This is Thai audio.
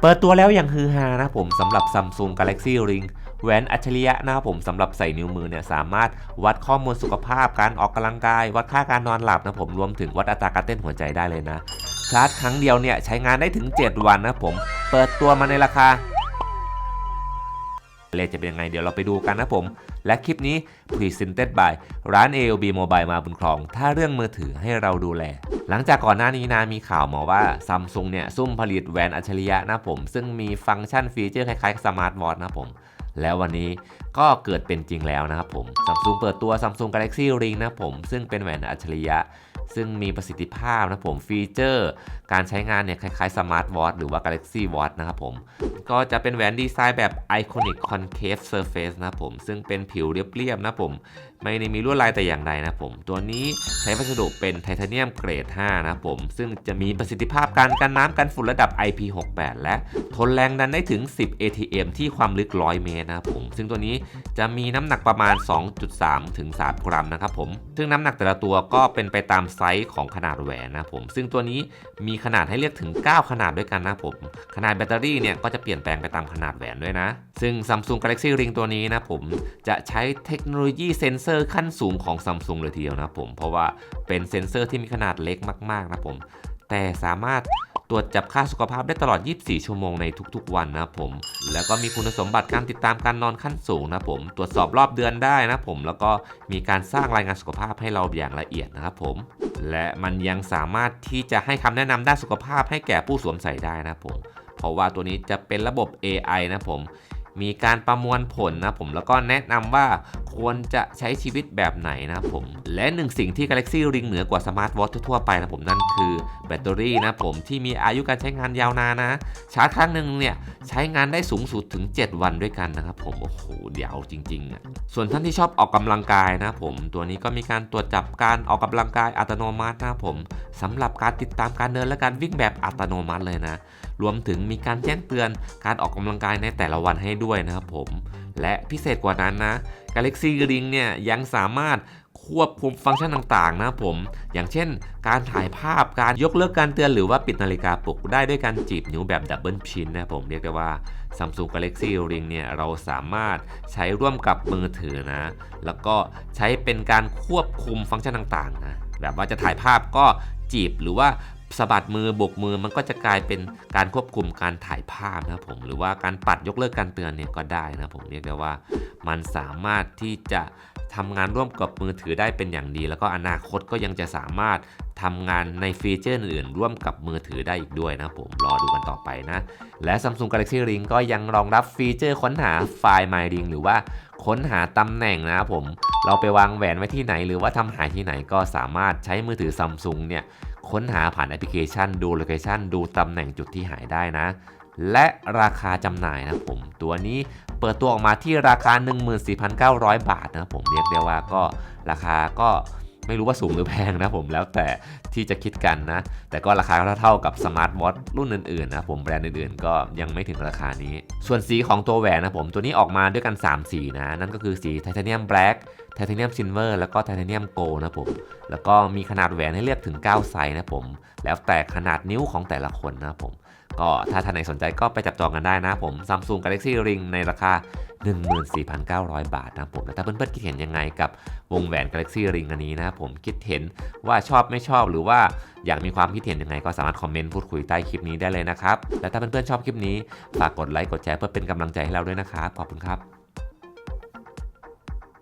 เปิดตัวแล้วอย่างฮือฮานะผมสำหรับ Samsung Galaxy Ring แหวนอัจฉริยะนะครับผมสำหรับใส่นิ้วมือเนี่ยสามารถวัดข้อมูลสุขภาพการออกกำลังกาย วัดค่าการนอนหลับนะผมรวมถึงวัดอัตราการเต้นหัวใจได้เลยนะ ชาร์จครั้งเดียวเนี่ยใช้งานได้ถึง 7 วันนะผม เปิดตัวมาในราคา เลจะเป็นยังไงเดี๋ยวเราไปดูกันนะผม และคลิปนี้ Presented by ร้าน AOB Mobile มาบุญครอง ถ้าเรื่องมือถือให้เราดูแล หลังจากก่อนหน้านี้นะมีข่าวมาว่า Samsung เนี่ยซุ่มผลิตแหวนอัจฉริยะนะผม ซึ่งมีฟังก์ชันฟีเจอร์คล้ายๆสมาร์ทวอทนะผมแล้ววันนี้ก็เกิดเป็นจริงแล้วนะครับผม Samsung เปิดตัว Samsung Galaxy Ring นะผม ซึ่งเป็นแหวนอัจฉริยะ ซึ่งมีประสิทธิภาพนะผมฟีเจอร์ การใช้งานเนี่ยคล้ายๆสมาร์ทวอทหรือว่า Galaxy Watch นะครับผม ก็จะเป็นแหวนดีไซน์แบบ Iconic Concave Surface นะผม ซึ่งเป็นผิวเรียบๆนะผม ไม่ได้มีลวดลายแต่อย่างใดนะผม ตัวนี้ใช้วัสดุเป็นไทเทเนียมเกรด 5 นะผม ซึ่งจะมีประสิทธิภาพการกันน้ำกันฝุ่นระดับ IP68 และทนแรงดันได้ถึง 10 ATM ที่ความลึก 100 เมตรนะผม ซึ่งตัวนี้จะมีน้ำหนักประมาณ 2.3 ถึง 3 กรัมนะครับผม ซึ่งน้ำหนักแต่ละตัวก็เป็นไปตามไซส์ของขนาดแหวนนะผม ซึ่งตัวนี้มีขนาดให้เลือกถึง 9 ขนาดด้วยกันนะผม ขนาดแบตเตอรี่เนี่ยก็จะเปลี่ยนแปลงไปตามขนาดแหวนด้วยนะ ซึ่ง Samsung Galaxy Ring ตัวนี้นะผมจะใช้เทคโนโลยีเซ็นเซอร์ขั้นสูงของ Samsung เลยทีเดียวนะผมเพราะว่าเป็นเซ็นเซอร์ที่มีขนาดเล็กมากๆนะผมแต่สามารถตรวจจับค่าสุขภาพได้ตลอด 24 ชั่วโมงในทุกๆ วันนะผม แล้วก็มีคุณสมบัติการติดตามการนอนขั้นสูงนะผม ตรวจสอบรอบเดือนได้นะผม แล้วก็มีการสร้างรายงานสุขภาพให้เราอย่างละเอียดนะครับผม และมันยังสามารถที่จะให้คำแนะนำด้านสุขภาพให้แก่ผู้สวมใส่ได้นะผม เพราะว่าตัวนี้จะเป็นระบบ AI นะผม มีการประมวลผลนะผมแล้วก็แนะนำว่าควรจะใช้ชีวิตแบบไหนนะผมและหนึ่งสิ่งที่ Galaxy Ring เหนือกว่าสมาร์ทวอททั่วไปนะผมนั่นคือแบตเตอรี่นะผมที่มีอายุการใช้งานยาวนานนะ ชาร์จครั้งหนึ่งเนี่ยใช้งานได้สูงสุดถึง 7 วันด้วยกันนะครับผมโอ้โหเดี๋ยวจริงๆอะส่วนท่านที่ชอบออกกำลังกายนะผมตัวนี้ก็มีการตรวจจับการออกกำลังกายอัตโนมัตินะผมสำหรับการติดตามการเดินและการวิ่งแบบอัตโนมัติเลยนะ รวมถึงมีการแจ้งเตือนการออกกำลังกายในแต่ละวันให้ด้วยด้วยนะครับผม และพิเศษกว่านั้นนะ Galaxy Ring เนี่ยยังสามารถควบคุมฟังก์ชันต่างๆ นะผม อย่างเช่น การถ่ายภาพ การยกเลิกการเตือนหรือว่าปิดนาฬิกาปลุกได้ด้วยการจีบนิ้วแบบดับเบิลพินนะผมเรียกได้ว่า Samsung Galaxy Ring เนี่ยเราสามารถใช้ร่วมกับมือถือนะ แล้วก็ใช้เป็นการควบคุมฟังก์ชันต่างๆนะ แบบว่าจะถ่ายภาพก็จีบหรือว่า สะบัดมือบกมือมันก็จะกลายเป็นการควบคุมการถ่ายภาพนะผมหรือว่าการปัดยกเลิกการเตือนเนี่ยก็ได้นะผมเรียกได้ว่า มันสามารถที่จะทำงานร่วมกับมือถือได้เป็นอย่างดี แล้วก็อนาคตก็ยังจะสามารถทำงานในฟีเจอร์อื่นๆร่วมกับมือถือได้อีกด้วยนะผมรอดูกันต่อไปนะ และ Samsung Galaxy Ring ก็ยังรองรับฟีเจอร์ค้นหาไฟล์ My Ring หรือว่าค้นหาตำแหน่งนะผม เราไปวางแหวนไว้ที่ไหน หรือว่าทำหายที่ไหนก็สามารถใช้มือถือ Samsung เนี่ย ค้นหาผ่านแอปพลิเคชันดูโลเคชันดูตำแหน่งจุดที่หายได้นะ และราคาจำหน่ายนะผมตัวนี้เปิดตัวออกมาที่ราคา 14,900 บาทนะผมเรียกได้ว่าก็ราคาก็ ไม่รู้ว่าสูงหรือแพงนะผมแล้วแต่ที่จะคิดกันนะ แต่ก็ราคาเท่าๆกับสมาร์ทวอทรุ่นอื่นๆนะผมแบรนด์อื่นๆ ก็ยังไม่ถึงราคานี้ ส่วนสีของตัวแหวนนะผมตัวนี้ออกมาด้วยกัน 3 สีนะ นั่นก็คือสีไทเทเนียมแบล็กไทเทเนียมซิลเวอร์แล้วก็ไทเทเนียมโกลนะผม แล้วก็มีขนาดแหวนให้เลือกถึง 9 ไซส์นะผม แล้วแต่ขนาดนิ้วของแต่ละคนนะผม ก็ถ้าท่านไหนสนใจก็ไปจับจองกันได้นะผม Samsung Galaxy Ring ในราคา 14,900 บาทนะผมแล้วถ้าเพื่อนๆคิดเห็นยังไงกับวงแหวน Galaxy Ring อันนี้นะผมคิดเห็นว่าชอบไม่ชอบหรือว่าอยากมีความคิดเห็นยังไงก็สามารถคอมเมนต์พูดคุยใต้คลิปนี้ได้เลยนะครับ และถ้าเพื่อนๆชอบคลิปนี้ฝากกดไลค์กดแชร์เพื่อเป็นกำลังใจให้เราด้วยนะครับขอบคุณครับ